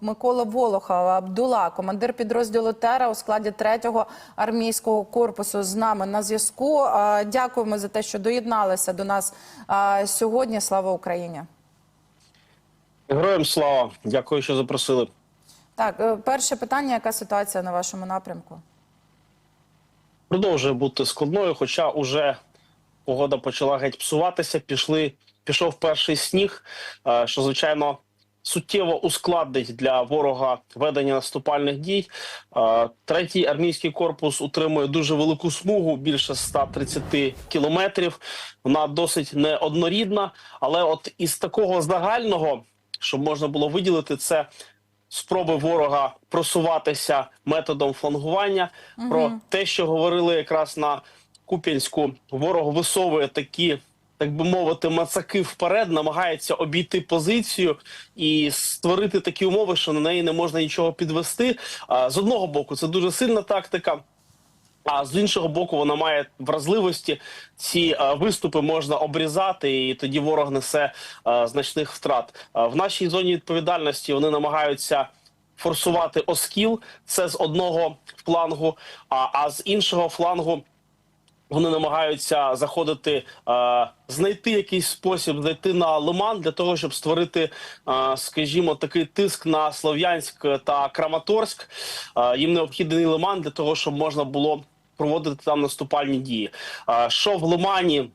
Микола Волохов, Абдула, командир підрозділу Тера у складі 3-го армійського корпусу з нами на зв'язку. Дякуємо за те, що доєдналися до нас сьогодні. Слава Україні! Героям слава, дякую, що запросили. Так, е, перше питання: яка ситуація на вашому напрямку? Продовжує бути складною, хоча уже погода почала геть псуватися. Пішли, пішов перший сніг, е, що звичайно суттєво ускладнить для ворога ведення наступальних дій. Третій армійський корпус утримує дуже велику смугу, більше 130 кілометрів. Вона досить неоднорідна, але от із такого загального, щоб можна було виділити, це спроби ворога просуватися методом флангування. Про те, що говорили якраз на Куп'янську, ворог висовує такі. Так би мовити, мацаки вперед, намагається обійти позицію і створити такі умови, що на неї не можна нічого підвести. З одного боку, це дуже сильна тактика. А з іншого боку, вона має вразливості. Ці е, виступи можна обрізати, і тоді ворог несе е, значних втрат. Е, в нашій зоні відповідальності вони намагаються форсувати оскіл. Це з одного флангу, а, а з іншого флангу. Вони намагаються заходити, е, знайти якийсь спосіб зайти на лиман для того, щоб створити, е, скажімо, такий тиск на Слов'янськ та Краматорськ. Е, їм необхідний лиман для того, щоб можна було проводити там наступальні дії. Е, що в лимані?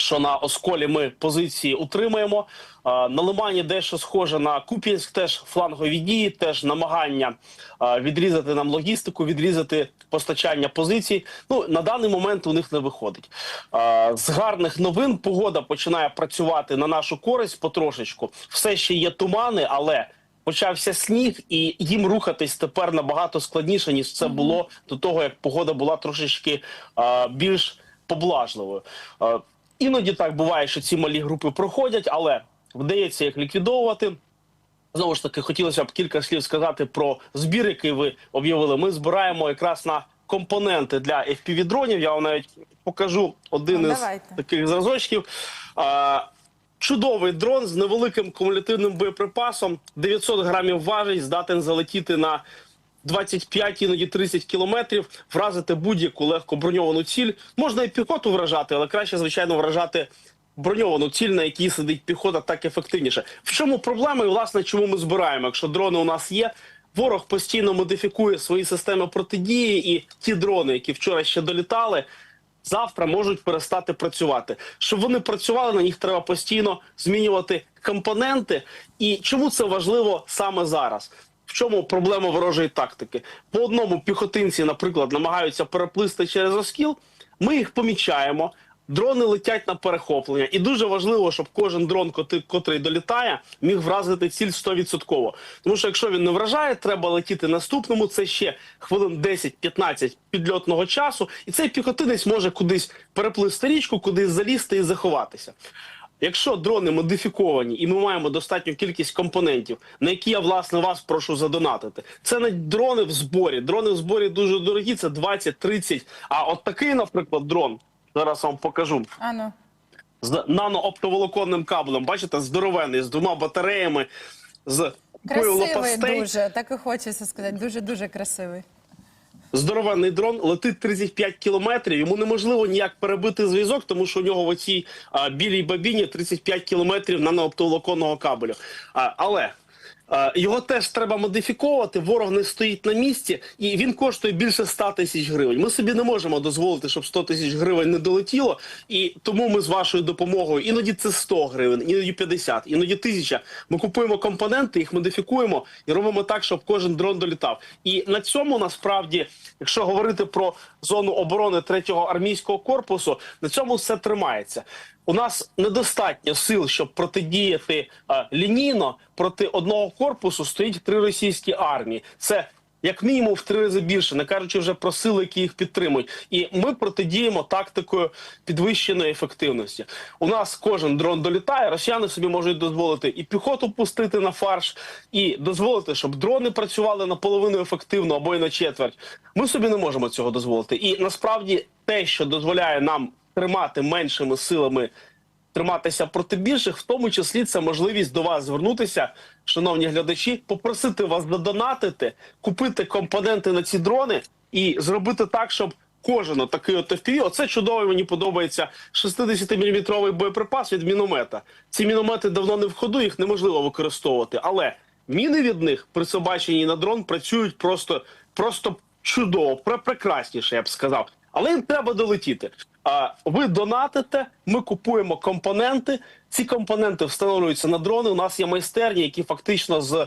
Що на осколі ми позиції утримаємо на лимані, дещо схоже на Куп'янськ, теж флангові дії, теж намагання відрізати нам логістику, відрізати постачання позицій. Ну на даний момент у них не виходить. З гарних новин погода починає працювати на нашу користь потрошечку. Все ще є тумани, але почався сніг, і їм рухатись тепер набагато складніше ніж це було до того, як погода була трошечки більш поблажливою. Іноді так буває, що ці малі групи проходять, але вдається їх ліквідовувати. Знову ж таки, хотілося б кілька слів сказати про збір, який ви об'явили. Ми збираємо якраз на компоненти для FPV-дронів. Я вам навіть покажу один Ну, із давайте. таких зразочків. А, чудовий дрон з невеликим кумулятивним боєприпасом. 900 грамів важить, здатен залетіти на 25, іноді 30 кілометрів, вразити будь-яку легко броньовану ціль. Можна і піхоту вражати, але краще, звичайно, вражати броньовану ціль, на якій сидить піхота, так ефективніше. В чому проблема і власне чому ми збираємо? Якщо дрони у нас є, ворог постійно модифікує свої системи протидії, і ті дрони, які вчора ще долітали. Завтра можуть перестати працювати. Щоб вони працювали, на них треба постійно змінювати компоненти. І чому це важливо саме зараз? В чому проблема ворожої тактики? По одному піхотинці, наприклад, намагаються переплисти через оскіл. Ми їх помічаємо. Дрони летять на перехоплення, і дуже важливо, щоб кожен дрон, котрий долітає, міг вразити ціль 100%. Тому що якщо він не вражає, треба летіти наступному. Це ще хвилин 10-15 підльотного часу, і цей піхотинець може кудись переплисти річку, кудись залізти і заховатися. Якщо дрони модифіковані, і ми маємо достатню кількість компонентів, на які я власне вас прошу задонатити, це не дрони в зборі. Дрони в зборі дуже дорогі, це 20-30. А от такий, наприклад, дрон. Зараз вам покажу Ану. з нанооптоволоконним кабелем. Бачите, здоровенний, з двома батареями, з Красивий лопастей. дуже, так і хочеться сказати. Дуже дуже красивий. Здоровенний дрон летить 35 кілометрів. Йому неможливо ніяк перебити зв'язок, тому що у нього в оцій а, білій бабіні 35 кілометрів наноптоволоконного кабелю. А, але його теж треба модифіковувати. Ворог не стоїть на місці, і він коштує більше 100 тисяч гривень. Ми собі не можемо дозволити, щоб 100 тисяч гривень не долетіло. І тому ми з вашою допомогою іноді це 100 гривень, іноді 50, іноді 1000. Ми купуємо компоненти, їх модифікуємо і робимо так, щоб кожен дрон долітав. І на цьому насправді, якщо говорити про зону оборони 3-го армійського корпусу, на цьому все тримається. У нас недостатньо сил, щоб протидіяти е, лінійно проти одного корпусу стоїть три російські армії. Це як мінімум в три рази більше, не кажучи вже про сили, які їх підтримують. І ми протидіємо тактикою підвищеної ефективності. У нас кожен дрон долітає. Росіяни собі можуть дозволити і піхоту пустити на фарш, і дозволити, щоб дрони працювали наполовину ефективно або й на четверть. Ми собі не можемо цього дозволити. І насправді те, що дозволяє нам тримати меншими силами триматися проти більших, в тому числі це можливість до вас звернутися, шановні глядачі, попросити вас додонатити, купити компоненти на ці дрони і зробити так, щоб кожен такий от FPV, оце чудово, мені подобається 60-мм боєприпас від міномета. Ці міномети давно не в ходу, їх неможливо використовувати. Але міни від них при собаченні на дрон працюють просто, просто чудово, пре- прекрасніше, я б сказав. Але їм треба долетіти. Ви донатите, ми купуємо компоненти. Ці компоненти встановлюються на дрони. У нас є майстерні, які фактично з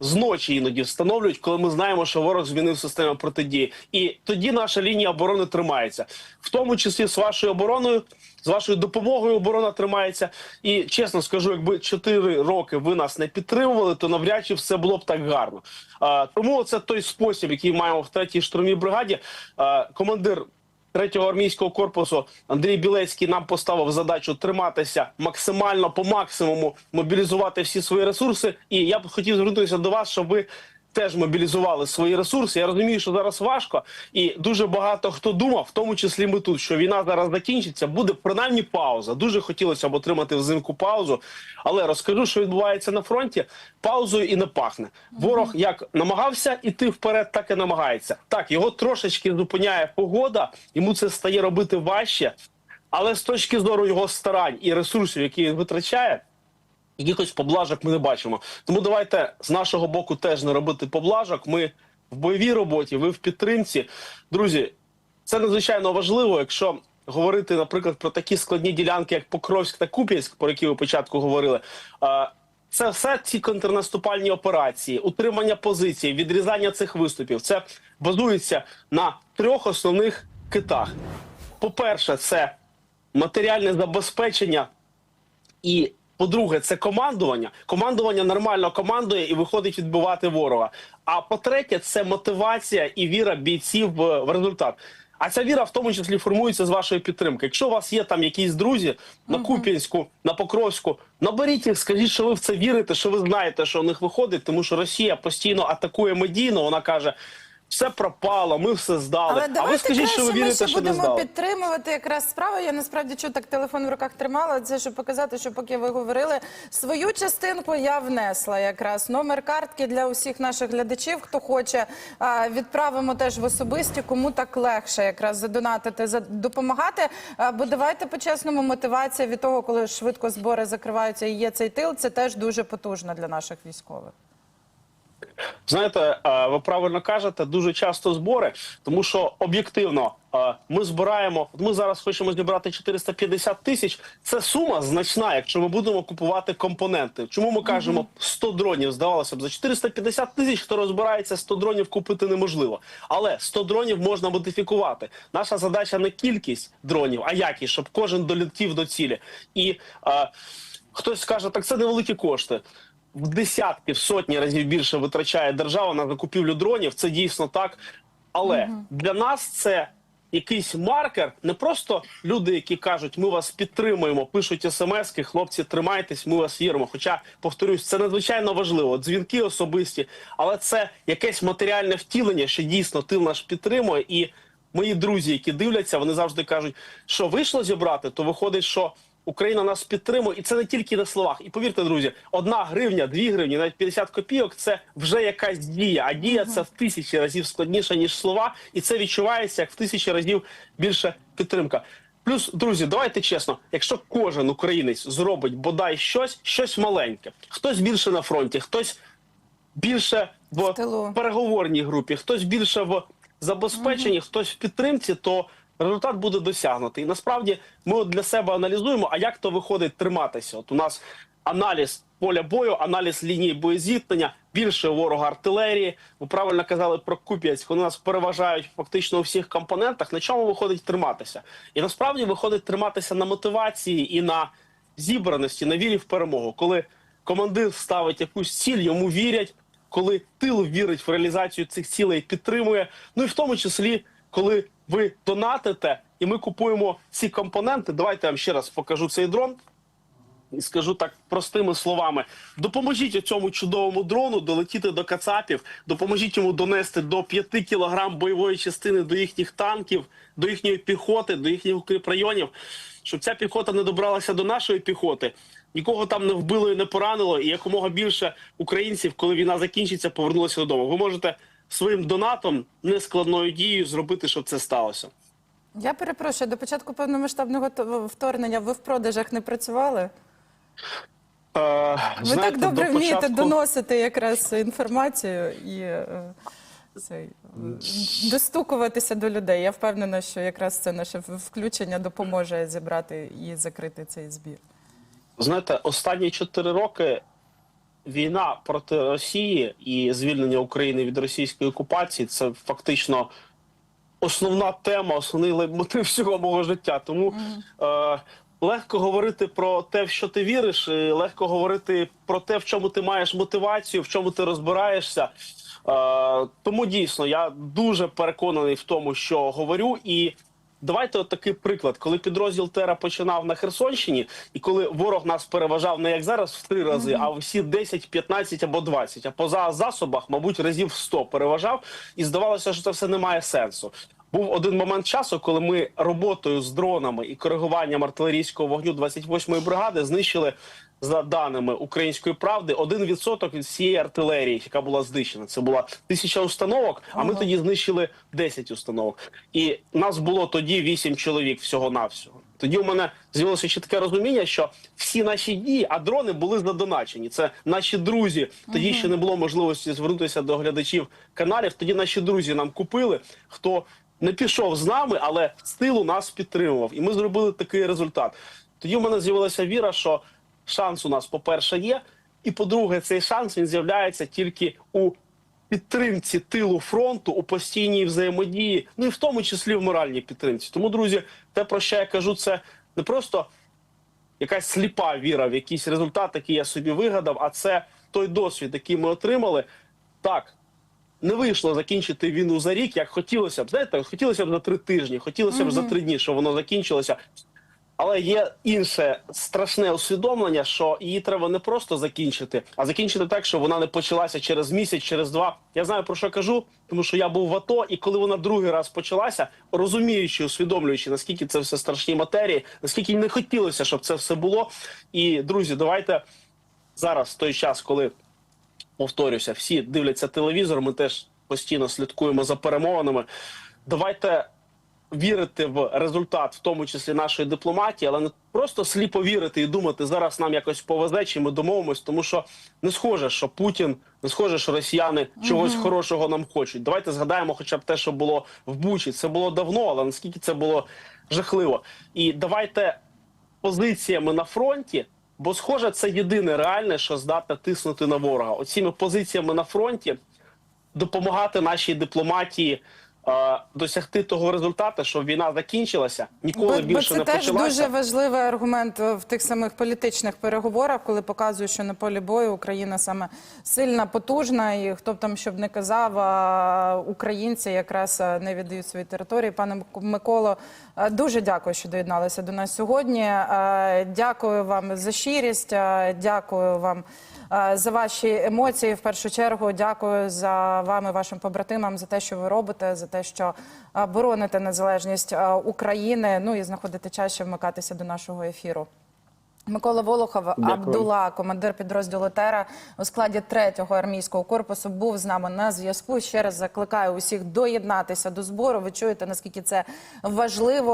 з ночі іноді встановлюють, коли ми знаємо, що ворог змінив систему протидії. І тоді наша лінія оборони тримається, в тому числі з вашою обороною, з вашою допомогою оборона тримається. І чесно скажу, якби 4 роки ви нас не підтримували, то навряд чи все було б так гарно. А, тому це той спосіб, який маємо в третій штурмій бригаді. А, командир. Третього армійського корпусу Андрій Білецький нам поставив задачу триматися максимально по максимуму, мобілізувати всі свої ресурси. І я б хотів звернутися до вас, щоб ви теж мобілізували свої ресурси. Я розумію, що зараз важко, і дуже багато хто думав, в тому числі ми тут, що війна зараз закінчиться, буде принаймні пауза. Дуже хотілося б отримати взимку паузу, але розкажу, що відбувається на фронті. Паузою і не пахне. Ворог як намагався іти вперед, так і намагається. Так його трошечки зупиняє погода, йому це стає робити важче. Але з точки зору його старань і ресурсів, які він витрачає, якихось поблажок ми не бачимо. Тому давайте з нашого боку теж не робити поблажок. Ми в бойовій роботі, ви в підтримці. Друзі, це надзвичайно важливо, якщо говорити, наприклад, про такі складні ділянки, як Покровськ та Куп'янськ, про які ви початку говорили. Це все ці контрнаступальні операції, утримання позицій, відрізання цих виступів. Це базується на трьох основних китах. По-перше, це матеріальне забезпечення і по-друге, це командування. Командування нормально командує і виходить відбивати ворога. А по-третє, це мотивація і віра бійців в, результат. А ця віра в тому числі формується з вашої підтримки. Якщо у вас є там якісь друзі на Куп'янську, на Покровську, наберіть їх, скажіть, що ви в це вірите, що ви знаєте, що у них виходить, тому що Росія постійно атакує медійно. Вона каже. Все пропало, ми все здали. Але а ви скажіть, краще що ви ми вірите, ще що не будемо підтримувати якраз справу. Я насправді чого так телефон в руках тримала. Це щоб показати, що поки ви говорили свою частинку, я внесла якраз номер картки для усіх наших глядачів. Хто хоче, відправимо теж в особисті, кому так легше якраз задонатити, за- допомагати. Бо давайте по-чесному, мотивація від того, коли швидко збори закриваються і є цей тил, це теж дуже потужно для наших військових. Знаєте, е, ви правильно кажете, дуже часто збори, тому що об'єктивно е, ми збираємо. Ми зараз хочемо зібрати 450 тисяч. Це сума значна, якщо ми будемо купувати компоненти. Чому ми кажемо 100 дронів? Здавалося б, за 450 тисяч, хто розбирається, 100 дронів купити неможливо. Але 100 дронів можна модифікувати. Наша задача не кількість дронів, а якість, щоб кожен долетів до цілі. І е, хтось скаже, так це невеликі кошти в десятки, в сотні разів більше витрачає держава на закупівлю дронів. Це дійсно так. Але для нас це якийсь маркер, не просто люди, які кажуть, ми вас підтримуємо, пишуть смски, хлопці, тримайтесь, ми вас віримо. Хоча, повторюсь, це надзвичайно важливо. Дзвінки особисті, але це якесь матеріальне втілення, що дійсно тил наш підтримує. І мої друзі, які дивляться, вони завжди кажуть, що вийшло зібрати, то виходить, що. Україна нас підтримує, і це не тільки на словах. І повірте, друзі, одна гривня, дві гривні, навіть 50 копійок це вже якась дія. А дія це в тисячі разів складніше ніж слова, і це відчувається як в тисячі разів більше підтримка. Плюс, друзі, давайте чесно, якщо кожен українець зробить бодай щось, щось маленьке, хтось більше на фронті, хтось більше в В переговорній групі, хтось більше в забезпеченні, хтось в підтримці, то результат буде досягнутий. І насправді ми от для себе аналізуємо, а як то виходить триматися. От у нас аналіз поля бою, аналіз лінії боєзіткнення, більше ворога артилерії. Ви правильно казали про Куп'янськ. Вони нас переважають фактично у всіх компонентах. На чому виходить триматися? І насправді виходить триматися на мотивації і на зібраності, на вірі в перемогу, коли командир ставить якусь ціль, йому вірять, коли тил вірить в реалізацію цих цілей, підтримує. Ну і в тому числі, коли ви донатите, і ми купуємо ці компоненти. Давайте я вам ще раз покажу цей дрон. І скажу так простими словами: допоможіть цьому чудовому дрону долетіти до кацапів, допоможіть йому донести до 5 кілограм бойової частини до їхніх танків, до їхньої піхоти, до їхніх укріпрайонів, щоб ця піхота не добралася до нашої піхоти, нікого там не вбило і не поранило, і якомога більше українців, коли війна закінчиться, повернулися додому. Ви можете своїм донатом нескладною дією зробити, щоб це сталося. Я перепрошую, до початку повномасштабного вторгнення ви в продажах не працювали? Е, Ви знаєте, так добре до вмієте початку- доносити якраз інформацію і е, цей, достукуватися до людей. Я впевнена, що якраз це наше включення допоможе зібрати і закрити цей збір. Знаєте, останні чотири роки війна проти Росії і звільнення України від російської окупації це фактично основна тема, основний лейтмотив всього мого життя. Тому е, легко говорити про те, в що ти віриш, і легко говорити про те, в чому ти маєш мотивацію, в чому ти розбираєшся. Е, тому дійсно я дуже переконаний в тому, що говорю, і давайте от такий приклад, коли підрозділ Тера починав на Херсонщині, і коли ворог нас переважав не як зараз в три рази, а всі 10, 15 або 20, а по за- засобах, мабуть, разів 100 переважав, і здавалося, що це все не має сенсу. Був один момент часу, коли ми роботою з дронами і коригуванням артилерійського вогню 28-ї бригади знищили за даними української правди 1% від всієї артилерії, яка була знищена. Це була тисяча установок. А ми тоді знищили 10 установок. І нас було тоді 8 чоловік всього навсього. Тоді у мене з'явилося чітке розуміння, що всі наші дії, а дрони були задоначені. Це наші друзі. Тоді ще не було можливості звернутися до глядачів каналів. Тоді наші друзі нам купили. Хто не пішов з нами, але в стилу нас підтримував. І ми зробили такий результат. Тоді в мене з'явилася віра, що шанс у нас, по-перше, є. І по-друге, цей шанс він з'являється тільки у підтримці тилу фронту, у постійній взаємодії, ну і в тому числі в моральній підтримці. Тому, друзі, те, про що я кажу, це не просто якась сліпа віра в якийсь результат, який я собі вигадав, а це той досвід, який ми отримали. Так, не вийшло закінчити війну за рік, як хотілося б. Знаєте, хотілося б за три тижні, хотілося б за три дні, щоб воно закінчилося. Але є інше страшне усвідомлення, що її треба не просто закінчити, а закінчити так, щоб вона не почалася через місяць, через два. Я знаю про що кажу, тому що я був в АТО, і коли вона другий раз почалася, розуміючи, усвідомлюючи, наскільки це все страшні матерії, наскільки не хотілося, щоб це все було. І друзі, давайте зараз, той час, коли повторюся, всі дивляться телевізор. Ми теж постійно слідкуємо за перемовинами. Давайте вірити в результат, в тому числі нашої дипломатії, але не просто сліпо вірити і думати, зараз нам якось повезе, чи ми домовимось, тому що не схоже, що Путін, не схоже, що росіяни чогось хорошого нам хочуть. Давайте згадаємо, хоча б те, що було в Бучі. Це було давно, але наскільки це було жахливо. І давайте позиціями на фронті. Бо, схоже, це єдине реальне, що здатне тиснути на ворога. Оціми позиціями на фронті допомагати нашій дипломатії досягти того результату, щоб війна закінчилася, ніколи Бо, бо більше це не теж дуже важливий аргумент в тих самих політичних переговорах, коли показують, що на полі бою Україна саме сильна, потужна, і хто б там щоб не казав, а українці якраз не віддають свої території. Пане Миколо, дуже дякую, що доєдналися до нас сьогодні. Дякую вам за щирість, дякую вам. За ваші емоції, в першу чергу, дякую за вами, вашим побратимам, за те, що ви робите, за те, що е, бороните незалежність е, України. Ну і знаходите час, щоб вмикатися до нашого ефіру. Микола Волохов, Дякую. Абдула, командир підрозділу Тера у складі 3-го армійського корпусу, був з нами на зв'язку. Ще раз закликаю усіх доєднатися до збору. Ви чуєте, наскільки це важливо.